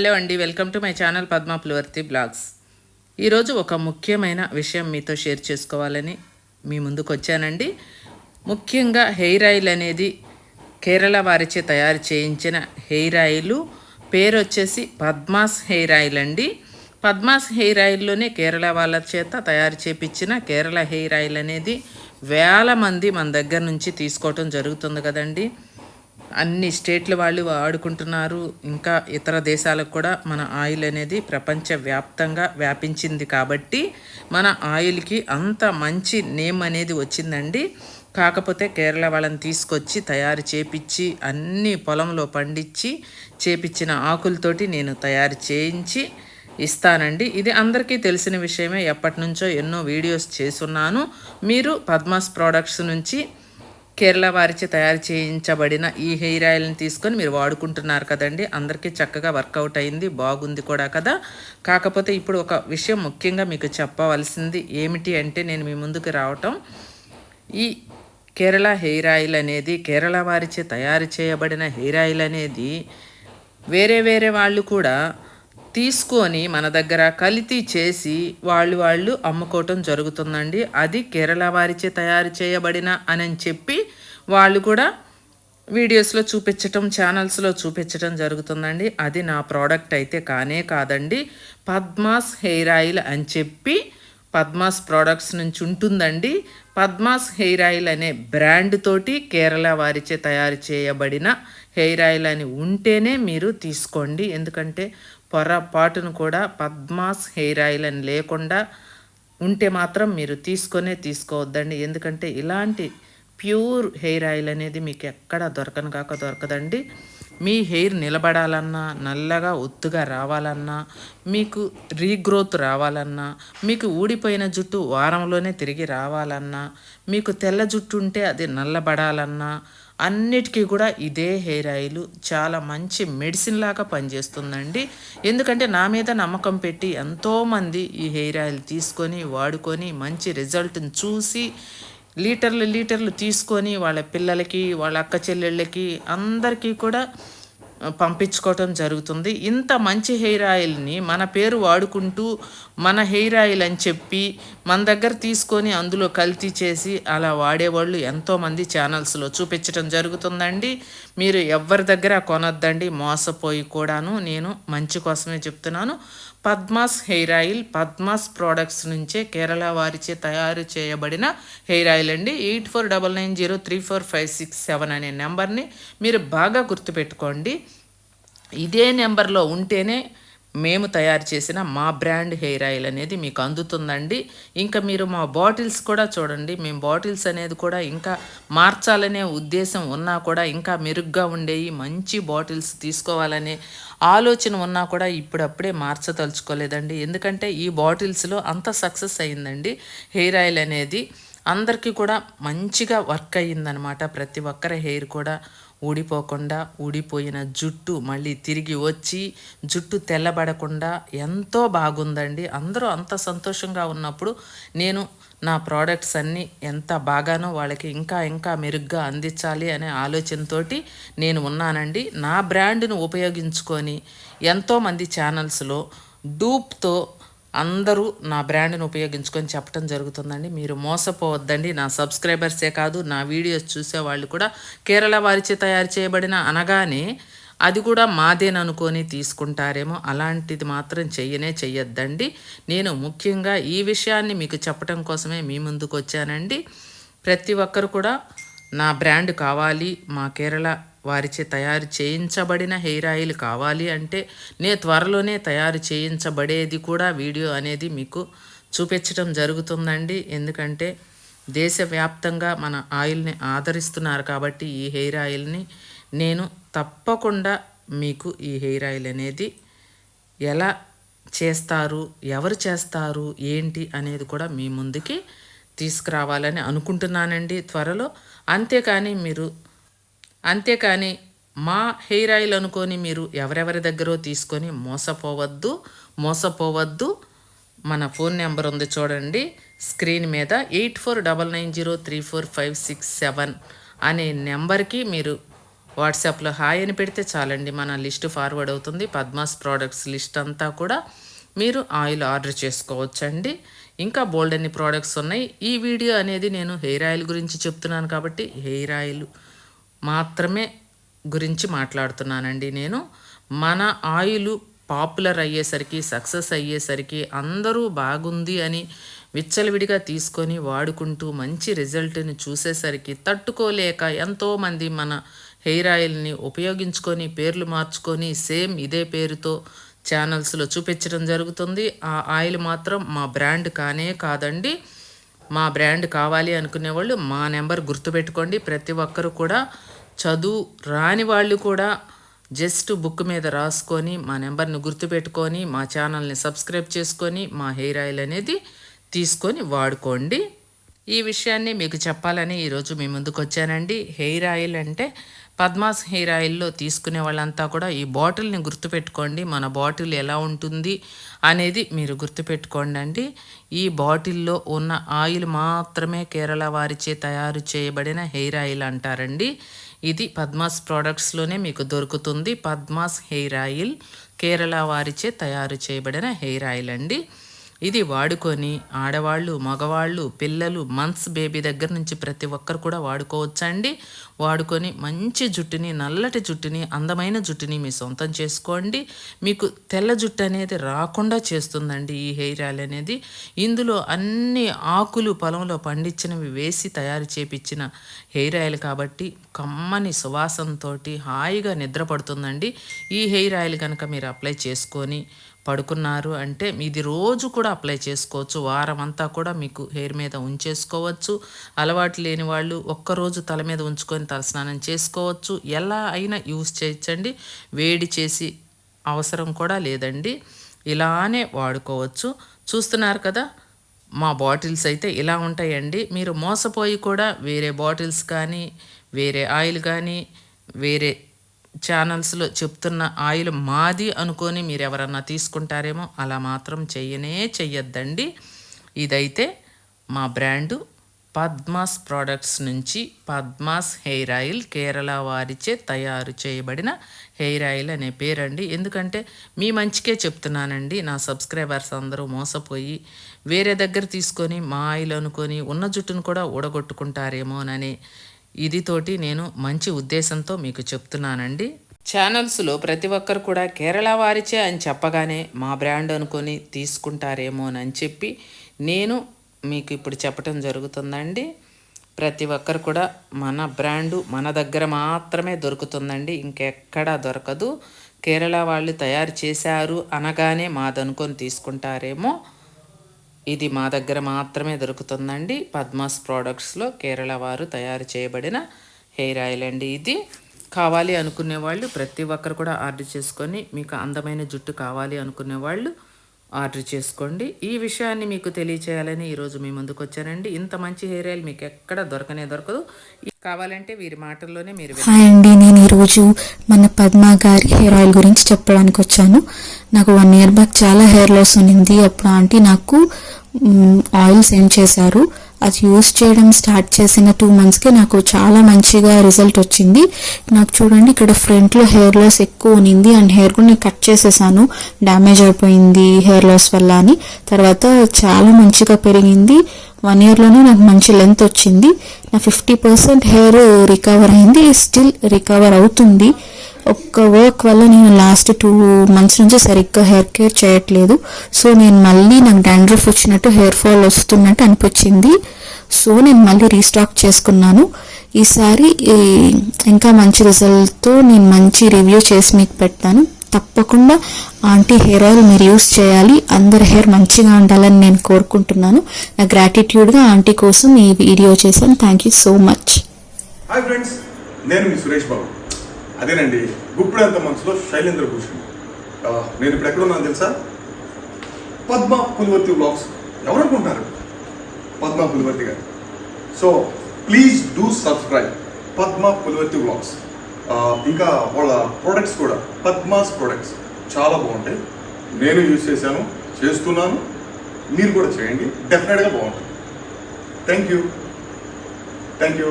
Hello అండి welcome to my channel Padma Pulivarthi blogs. ఈరోజు ఒక ముఖ్యమైన విషయం మీతో షేర్ చేసుకోవాలని మీ ముందుకు వచ్చానండి. ముఖ్యంగా హెయిర్ ఆయిల్ అనేది కేరళ వారిచే తయారు చేయించిన హెయిర్ ఆయిల్. పేరు వచ్చేసి పద్మాస్ హెయిర్ ఆయిల్ అండి. పద్మాస్ హెయిర్ ఆయిల్లోనే కేరళ వాళ్ళ చేత తయారు చేపించిన కేరళ హెయిర్ ఆయిల్ అనేది వేల మంది మన దగ్గర నుంచి తీసుకోవటం జరుగుతుంది కదండీ. అన్ని స్టేట్ల వాళ్ళు వాడుకుంటున్నారు ఇంకా ఇతర దేశాలకు కూడా మన ఆయిల్ అనేది ప్రపంచవ్యాప్తంగా వ్యాపించింది కాబట్టి మన ఆయిల్కి అంత మంచి నేమ్ అనేది వచ్చిందండి. కాకపోతే కేరళ వాళ్ళని తీసుకొచ్చి తయారు చేపించి అన్ని పొలంలో పండించి చేపించిన ఆకులతోటి నేను తయారు చేయించి ఇస్తానండి. ఇది అందరికీ తెలిసిన విషయమే. ఎప్పటి నుంచో ఎన్నో వీడియోస్ చేసున్నాను మీరు పద్మాస్ ప్రోడక్ట్స్ నుంచి కేరళ వారిచే తయారు చేయించబడిన ఈ హెయిర్ ఆయిల్ని తీసుకొని మీరు వాడుకుంటున్నారు కదండి. అందరికీ చక్కగా వర్కౌట్ అయింది బాగుంది కూడా కదా. కాకపోతే ఇప్పుడు ఒక విషయం ముఖ్యంగా మీకు చెప్పవలసింది ఏమిటి అంటే నేను మీ ముందుకు రావటం. ఈ కేరళ హెయిర్ ఆయిల్ అనేది కేరళ వారిచే తయారు చేయబడిన హెయిర్ ఆయిల్ అనేది వేరే వేరే వాళ్ళు కూడా తీసుకొని మన దగ్గర కలితీ చేసి వాళ్ళు వాళ్ళు అమ్ముకోవటం జరుగుతుందండి. అది కేరళ వారిచే తయారు చేయబడిన అని చెప్పి వాళ్ళు కూడా వీడియోస్లో చూపించటం ఛానల్స్లో చూపించటం జరుగుతుందండి. అది నా ప్రోడక్ట్ అయితే కానే కాదండి. పద్మాస్ హెయిర్ ఆయిల్ అని చెప్పి పద్మాస్ ప్రోడక్ట్స్ నుంచి ఉంటుందండి. పద్మాస్ హెయిర్ ఆయిల్ అనే బ్రాండ్ తోటి కేరళ వారిచే తయారు చేయబడిన హెయిర్ ఆయిల్ అని ఉంటేనే మీరు తీసుకోండి. ఎందుకంటే పొరపాటును కూడా పద్మాస్ హెయిర్ ఆయిల్ అని లేకుండా ఉంటే మాత్రం మీరు తీసుకొనే తీసుకోవద్దండి. ఎందుకంటే ఇలాంటి ప్యూర్ హెయిర్ ఆయిల్ అనేది మీకు ఎక్కడ దొరకను కాక దొరకదండి. మీ హెయిర్ నిలబడాలన్నా నల్లగా ఒత్తుగా రావాలన్నా మీకు రీగ్రోత్ రావాలన్నా మీకు ఊడిపోయిన జుట్టు వారంలోనే తిరిగి రావాలన్నా మీకు తెల్ల జుట్టు ఉంటే అది నల్లబడాలన్నా అన్నిటికీ కూడా ఇదే హెయిర్ ఆయిల్ చాలా మంచి మెడిసిన్ లాగా పనిచేస్తుందండి. ఎందుకంటే నా మీద నమ్మకం పెట్టి ఎంతోమంది ఈ హెయిర్ ఆయిల్ తీసుకొని వాడుకొని మంచి రిజల్ట్ని చూసి లీటర్లు లీటర్లు తీసుకొని వాళ్ళ పిల్లలకి వాళ్ళ అక్క చెల్లెళ్ళకి అందరికీ కూడా పంపించుకోవటం జరుగుతుంది. ఇంత మంచి హెయిర్ ఆయిల్ని మన పేరు వాడుకుంటూ మన హెయిర్ ఆయిల్ అని చెప్పి మన దగ్గర తీసుకొని అందులో కల్తీ చేసి అలా వాడేవాళ్ళు ఎంతోమంది ఛానల్స్లో చూపించడం జరుగుతుందండి. మీరు ఎవరి దగ్గర కొనొద్దండి. మోసపోయి కూడాను నేను మంచి కోసమే చెప్తున్నాను. Padmas hair oil Padmas products నుంచే కేరళ వారిచే తయారు చేయబడిన హెయిర్ ఆయిల్ అండి. Eight four double nine zero three four five six seven అనే నెంబర్ని మీరు బాగా గుర్తుపెట్టుకోండి. ఇదే నెంబర్లో ఉంటేనే మేము తయారు చేసిన మా బ్రాండ్ హెయిర్ ఆయిల్ అనేది మీకు అందుతుందండి. ఇంకా మీరు మా బాటిల్స్ కూడా చూడండి. మేము బాటిల్స్ అనేది కూడా ఇంకా మార్చాలనే ఉద్దేశం ఉన్నా కూడా ఇంకా మెరుగ్గా ఉండేవి మంచి బాటిల్స్ తీసుకోవాలనే ఆలోచన ఉన్నా కూడా ఇప్పుడప్పుడే మార్చదలుచుకోలేదండి. ఎందుకంటే ఈ బాటిల్స్లో అంత సక్సెస్ అయిందండి. హెయిర్ ఆయిల్ అనేది అందరికీ కూడా మంచిగా వర్క్ అయ్యిందనమాట. ప్రతి ఒక్కరి హెయిర్ కూడా ఊడిపోకుండా ఊడిపోయిన జుట్టు మళ్ళీ తిరిగి వచ్చి జుట్టు తెల్లబడకుండా ఎంతో బాగుందండి. అందరూ అంత సంతోషంగా ఉన్నప్పుడు నేను నా ప్రోడక్ట్స్ అన్నీ ఎంత బాగానో వాళ్ళకి ఇంకా ఇంకా మెరుగ్గా అందించాలి అనే ఆలోచనతోటి నేను ఉన్నానండి. నా బ్రాండ్ను ఉపయోగించుకొని ఎంతోమంది ఛానల్స్లో డూప్తో అందరూ నా బ్రాండ్ని ఉపయోగించుకొని చెప్పడం జరుగుతుందండి. మీరు మోసపోవద్దండి. నా సబ్స్క్రైబర్సే కాదు నా వీడియోస్ చూసే వాళ్ళు కూడా కేరళ వారిచే తయారు చేయబడిన అనగానే అది కూడా మాదేననుకొని తీసుకుంటారేమో. అలాంటిది మాత్రం చెయ్యనే చెయ్యొద్దండి. నేను ముఖ్యంగా ఈ విషయాన్ని మీకు చెప్పడం కోసమే మీ ముందుకు వచ్చానండి ప్రతి ఒక్కరు కూడా నా బ్రాండ్ కావాలి మా కేరళ వారిచే తయారు చేయించబడిన హెయిర్ ఆయిల్ కావాలి అంటే నే త్వరలోనే తయారు చేయించబడేది కూడా వీడియో అనేది మీకు చూపించడం జరుగుతుందండి. ఎందుకంటే దేశవ్యాప్తంగా మన ఆయిల్ని ఆదరిస్తున్నారు కాబట్టి ఈ హెయిర్ ఆయిల్ని నేను తప్పకుండా మీకు ఈ హెయిర్ ఆయిల్ అనేది ఎలా చేస్తారు ఎవరు చేస్తారు ఏంటి అనేది కూడా మీ ముందుకి తీసుకురావాలని అనుకుంటున్నానండి. త్వరలో అంతేకాని మీరు అంతేకాని మా హెయిర్ ఆయిల్ అనుకొని మీరు ఎవరెవరి దగ్గర తీసుకొని మోసపోవద్దు మోసపోవద్దు. మన ఫోన్ నెంబర్ ఉంది చూడండి. స్క్రీన్ మీద eight four double nine zero three four five six seven అనే నెంబర్కి మీరు వాట్సాప్లో హాయ్ అని పెడితే చాలండి. మన లిస్ట్ ఫార్వర్డ్ అవుతుంది. పద్మాస్ ప్రోడక్ట్స్ లిస్ట్ అంతా కూడా మీరు ఆయిల్ ఆర్డర్ చేసుకోవచ్చండి. ఇంకా బోల్డ్ అన్ని ప్రోడక్ట్స్ ఉన్నాయి. ఈ వీడియో అనేది నేను హెయిర్ ఆయిల్ గురించి చెప్తున్నాను కాబట్టి హెయిర్ ఆయిల్ మాత్రమే గురించి మాట్లాడుతున్నానండి నేను. మన ఆయిల్ పాపులర్ అయ్యేసరికి సక్సెస్ అయ్యేసరికి అందరూ బాగుంది అని విచ్చలవిడిగా తీసుకొని వాడుకుంటూ మంచి రిజల్ట్ని చూసేసరికి తట్టుకోలేక ఎంతోమంది మన హెయిర్ ఆయిల్ని ఉపయోగించుకొని పేర్లు మార్చుకొని సేమ్ ఇదే పేరుతో ఛానల్స్లో చూపించడం జరుగుతుంది. ఆ ఆయిల్ మాత్రం మా బ్రాండ్ కానే కాదండి. మా బ్రాండ్ కావాలి అనుకునే వాళ్ళు మా నెంబర్ గుర్తుపెట్టుకోండి. ప్రతి ఒక్కరు కూడా చదువు రాని వాళ్ళు కూడా జస్ట్ బుక్ మీద రాసుకొని మా నెంబర్ని గుర్తుపెట్టుకొని మా ఛానల్ని సబ్స్క్రైబ్ చేసుకొని మా హెయిర్ ఆయిల్ అనేది తీసుకొని వాడుకోండి. ఈ విషయాన్ని మీకు చెప్పాలని ఈరోజు మీ ముందుకు వచ్చానండి. హెయిర్ ఆయిల్ అంటే పద్మాస్ హెయిర్ ఆయిల్లో తీసుకునే వాళ్ళంతా కూడా ఈ బాటిల్ని గుర్తుపెట్టుకోండి. మన బాటిల్ ఎలా ఉంటుంది అనేది మీరు గుర్తుపెట్టుకోండి అండి. ఈ బాటిల్లో ఉన్న ఆయిల్ మాత్రమే కేరళ వారిచే తయారు చేయబడిన హెయిర్ ఆయిల్ అంటారండి. ఇది పద్మాస్ ప్రోడక్ట్స్లోనే మీకు దొరుకుతుంది. పద్మాస్ హెయిర్ ఆయిల్ కేరళ వారిచే తయారు చేయబడిన హెయిర్ ఆయిల్ అండి. ఇది వాడుకొని ఆడవాళ్ళు మగవాళ్ళు పిల్లలు మంత్స్ బేబీ దగ్గర నుంచి ప్రతి ఒక్కరు కూడా వాడుకోవచ్చండి. వాడుకొని మంచి జుట్టుని నల్లటి జుట్టుని అందమైన జుట్టుని మీ సొంతం చేసుకోండి. మీకు తెల్ల జుట్టు అనేది రాకుండా చేస్తుందండి ఈ హెయిర్ ఆయిల్ అనేది. ఇందులో అన్ని ఆకులు పొలంలో పండించినవి వేసి తయారు చేపించిన హెయిర్ ఆయిల్ కాబట్టి కమ్మని సువాసనతో హాయిగా నిద్రపడుతుందండి. ఈ హెయిర్ ఆయిల్ కనుక మీరు అప్లై చేసుకొని పడుకున్నారు అంటే ఇది రోజు కూడా అప్లై చేసుకోవచ్చు. వారం అంతా కూడా మీకు హెయిర్ మీద ఉంచేసుకోవచ్చు. అలవాటు లేని వాళ్ళు ఒక్కరోజు తల మీద ఉంచుకొని తలస్నానం చేసుకోవచ్చు. ఎలా అయినా యూస్ చేయించండి వేడి చేసి అవసరం కూడా లేదండి. ఇలానే వాడుకోవచ్చు. చూస్తున్నారు కదా మా బాటిల్స్ అయితే ఇలా ఉంటాయండి. మీరు మోసపోయి కూడా వేరే బాటిల్స్ కానీ వేరే ఆయిల్ కానీ వేరే ఛానల్స్లో చెప్తున్న ఆయిల్ మాది అనుకొని మీరు ఎవరన్నా తీసుకుంటారేమో అలా మాత్రం చెయ్యనే చెయ్యొద్దండి. ఇదైతే మా బ్రాండు పద్మాస్ ప్రోడక్ట్స్ నుంచి పద్మాస్ హెయిర్ ఆయిల్ కేరళ వారిచే తయారు చేయబడిన హెయిర్ ఆయిల్ అనే పేరండి. ఎందుకంటే మీ మంచికే చెప్తున్నానండి. నా సబ్స్క్రైబర్స్ అందరూ మోసపోయి వేరే దగ్గర తీసుకొని మా ఆయిల్ అనుకొని ఉన్న జుట్టును కూడా ఊడగొట్టుకుంటారేమోనని ఇది తోటి నేను మంచి ఉద్దేశంతో మీకు చెప్తున్నానండి. ఛానల్స్లో ప్రతి ఒక్కరు కూడా కేరళ వారిచే అని చెప్పగానే మా బ్రాండ్ అనుకొని తీసుకుంటారేమోనని చెప్పి నేను మీకు ఇప్పుడు చెప్పటం జరుగుతుందండి. ప్రతి ఒక్కరు కూడా మన బ్రాండు మన దగ్గర మాత్రమే దొరుకుతుందండి. ఇంకెక్కడా దొరకదు. కేరళ వాళ్ళు తయారు చేశారు అనగానే మాదనుకొని తీసుకుంటారేమో. ఇది మా దగ్గర మాత్రమే దొరుకుతుందండి. పద్మాస్ ప్రోడక్ట్స్లో కేరళ వారు తయారు చేయబడిన హెయిర్ ఆయిల్ అండి ఇది. కావాలి అనుకునే వాళ్ళు ప్రతి ఒక్కరు కూడా ఆర్డర్ చేసుకొని మీకు అందమైన జుట్టు కావాలి అనుకునే వాళ్ళు ఆర్డర్ చేసుకోండి. ఈ విషయాన్ని మీకు తెలియచేయాలని ఈరోజు మీ ముందుకు వచ్చానండి. ఇంత మంచి హెయిర్ ఆయిల్ మీకు ఎక్కడ దొరకనే దొరకదు. కావాలంటే వీరి మాటల్లోనే మీరు హాయ్ అండి నేను ఈరోజు మన పద్మ గారి హెయిర్ ఆయిల్ గురించి చెప్పడానికి వచ్చాను. నాకు వన్ ఇయర్ బ్యాక్ చాలా హెయిర్ లాస్ ఉన్నింది అప్పుడు ఆంటీ నాకు ఆయిల్స్ ఆయిల్ సెండ్ చేశారు. అది యూస్ చేయడం స్టార్ట్ చేసిన టూ మంత్స్కి నాకు చాలా మంచిగా రిజల్ట్ వచ్చింది. నాకు చూడండి ఇక్కడ ఫ్రంట్లో హెయిర్ లాస్ ఎక్కువ ఉన్నింది. అండ్ హెయిర్ కూడా నేను కట్ చేసేసాను. డ్యామేజ్ అయిపోయింది హెయిర్ లాస్ వల్ల అని. తర్వాత చాలా మంచిగా పెరిగింది. వన్ ఇయర్లోనే నాకు మంచి లెంత్ వచ్చింది. నా ఫిఫ్టీ పర్సెంట్ హెయిర్ రికవర్ అయింది. స్టిల్ రికవర్ అవుతుంది. ఒక్క వర్క్ వల్ల నేను లాస్ట్ టూ మంత్స్ నుంచి సరిగ్గా హెయిర్ కేర్ చేయట్లేదు. సో నేను మళ్ళీ నాకు డాండ్రఫ్ వచ్చినట్టు హెయిర్ ఫాల్ వస్తున్నట్టు అనిపించింది. సో నేను మళ్ళీ రీస్టాక్ చేసుకున్నాను. ఈసారి ఇంకా మంచి రిజల్ట్తో నేను మంచి రివ్యూ చేసి మీకు పెడతాను తప్పకుండా ఆంటీ హెయిర్ ఆయిల్ మీరు యూస్ చేయాలి. అందరి హెయిర్ మంచిగా ఉండాలని నేను కోరుకుంటున్నాను. నా గ్రాటిట్యూడ్గా ఆంటీ కోసం ఈ వీడియో చేశాను. Thank you so much hi friends నేను మీ సురేష్ బాబు. అదేనండి గుప్పిడంత మనసులో శైలేంద్ర భూషణ్. నేను ఇప్పుడు ఎక్కడున్నాను తెలుసా? పద్మ పులివర్తి బ్లాగ్స్ ఎవరు పద్మ పులివర్తి గారు. So please do subscribe Padma Pulivarthi blogs ఇంకా వాళ్ళ ప్రోడక్ట్స్ కూడా. పద్మాస్ ప్రోడక్ట్స్ చాలా బాగుంటాయి. నేను యూజ్ చేశాను చేస్తున్నాను. మీరు కూడా చేయండి. డెఫినెట్గా బాగుంటుంది. Thank you thank you